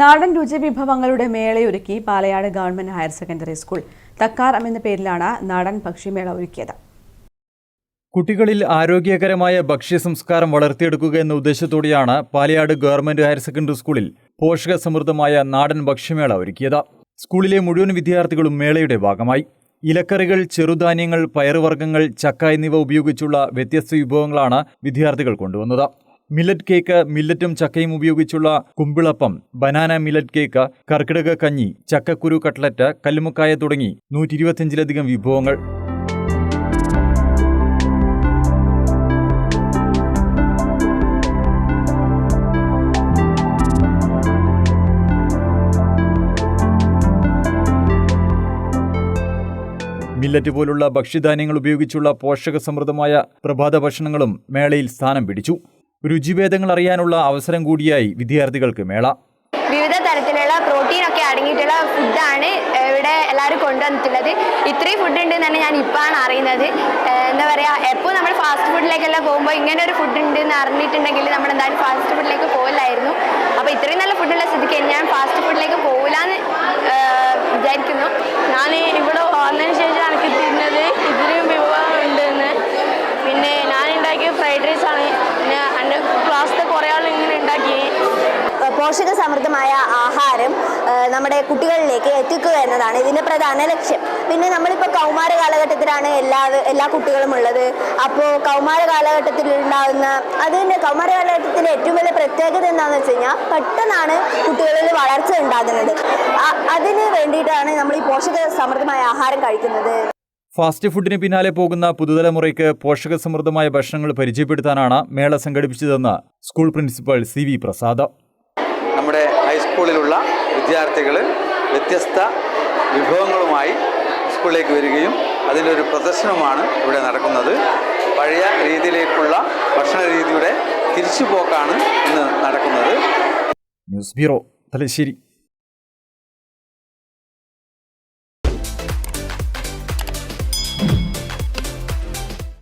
നാടൻ രുചി വിഭവങ്ങളുടെ മേളയൊരുക്കി Palayad government higher secondary school. Thakkaram എന്ന പേരിലാണ് നാടൻ ഭക്ഷ്യമേള ഒരുക്കിയത്. കുട്ടികളിൽ ആരോഗ്യകരമായ ഭക്ഷ്യ സംസ്കാരം വളർത്തിയെടുക്കുക എന്ന ഉദ്ദേശത്തോടെയാണ് പാലയാട് ഗവൺമെന്റ് ഹയർ സെക്കൻഡറി സ്കൂളിൽ പോഷക സമൃദ്ധമായ നാടൻ ഭക്ഷ്യമേള ഒരുക്കിയത്. സ്കൂളിലെ മുഴുവൻ വിദ്യാർത്ഥികളും മേളയുടെ ഭാഗമായി. ഇലക്കറികൾ ചെറുധാന്യങ്ങൾ പയറുവർഗങ്ങൾ ചക്ക എന്നിവ ഉപയോഗിച്ചുള്ള വ്യത്യസ്ത വിഭവങ്ങളാണ് വിദ്യാർത്ഥികൾ കൊണ്ടുവന്നത്. മില്ലറ്റ് കേക്ക് മില്ലറ്റും ചക്കയും ഉപയോഗിച്ചുള്ള കുമ്പിളപ്പം ബനാന മില്ലറ്റ് കേക്ക് കർക്കിടക കഞ്ഞി ചക്കക്കുരു കട്ട്ലറ്റ് കല്ലുമുക്കായ തുടങ്ങി നൂറ്റി ഇരുപത്തിയഞ്ചിലധികം വിഭവങ്ങൾ. മില്ലറ്റ് പോലുള്ള ഭക്ഷ്യധാന്യങ്ങൾ ഉപയോഗിച്ചുള്ള പോഷകസമൃദ്ധമായ പ്രഭാത ഭക്ഷണങ്ങളും മേളയിൽ സ്ഥാനം പിടിച്ചു. രുചിഭേദങ്ങൾ അറിയാനുള്ള അവസരം കൂടിയായി വിദ്യാർത്ഥികൾക്ക് മേള. വിവിധ തരത്തിലുള്ള പ്രോട്ടീൻ ഒക്കെ അടങ്ങിയിട്ടുള്ള ഫുഡാണ് ഇവിടെ എല്ലാവരും കൊണ്ടുവന്നിട്ടുള്ളത്. ഇത്രയും ഫുഡ് ഉണ്ട് തന്നെ ഞാൻ ഇപ്പോഴാണ് അറിയുന്നത്. എന്താ പറയുക എപ്പോൾ നമ്മൾ ഫാസ്റ്റ് ഫുഡിലേക്കെല്ലാം പോകുമ്പോൾ ഇങ്ങനെ ഒരു ഫുഡ് ഉണ്ട് എന്ന് അറിഞ്ഞിട്ടുണ്ടെങ്കിൽ നമ്മൾ എന്തായാലും ഫാസ്റ്റ് ഫുഡിലേക്ക് പോകില്ലായിരുന്നു അപ്പോൾ ഇത്രയും നല്ല ഫുഡുള്ള സ്ഥിതിക്ക് ഞാൻ ഫാസ്റ്റ് ഫുഡിലേക്ക് പോഷക സമൃദ്ധമായ ആഹാരം നമ്മുടെ കുട്ടികളിലേക്ക് എത്തിക്കുക എന്നതാണ് ഇതിന്റെ പ്രധാന ലക്ഷ്യം. പിന്നെ നമ്മളിപ്പോൾ കൗമാര കാലഘട്ടത്തിലാണ് എല്ലാ എല്ലാ കുട്ടികളും ഉള്ളത്. അപ്പോൾ കൗമാര കാലഘട്ടത്തിൽ ഉണ്ടാകുന്ന അതിന്റെ കൗമാര കാലഘട്ടത്തിന്റെ ഏറ്റവും വലിയ പ്രത്യേകത എന്താണെന്ന് വെച്ച് കഴിഞ്ഞാൽ പെട്ടെന്നാണ് കുട്ടികളിൽ വളർച്ച ഉണ്ടാകുന്നത്. അതിന് വേണ്ടിയിട്ടാണ് നമ്മൾ ഈ പോഷക സമൃദ്ധമായ ആഹാരം കഴിക്കുന്നത്. ഫാസ്റ്റ് ഫുഡിന് പിന്നാലെ പോകുന്ന പുതുതലമുറയ്ക്ക് പോഷകസമൃദ്ധമായ ഭക്ഷണങ്ങൾ പരിചയപ്പെടുത്താനാണ് മേള സംഘടിപ്പിച്ചതെന്ന് school principal C V Prasad. നമ്മുടെ ഹൈസ്കൂളിലുള്ള വിദ്യാർത്ഥികൾ വ്യത്യസ്ത വിഭവങ്ങളുമായി സ്കൂളിലേക്ക് വരികയും അതിന്റെ ഒരു പ്രദർശനമാണ് ഇവിടെ നടക്കുന്നത്. പഴയ രീതിയിലേക്കുള്ള ഭക്ഷണ രീതിയുടെ തിരിച്ചുപോക്കാണ് ഇന്ന് നടക്കുന്നത്. News bureau Thalassery.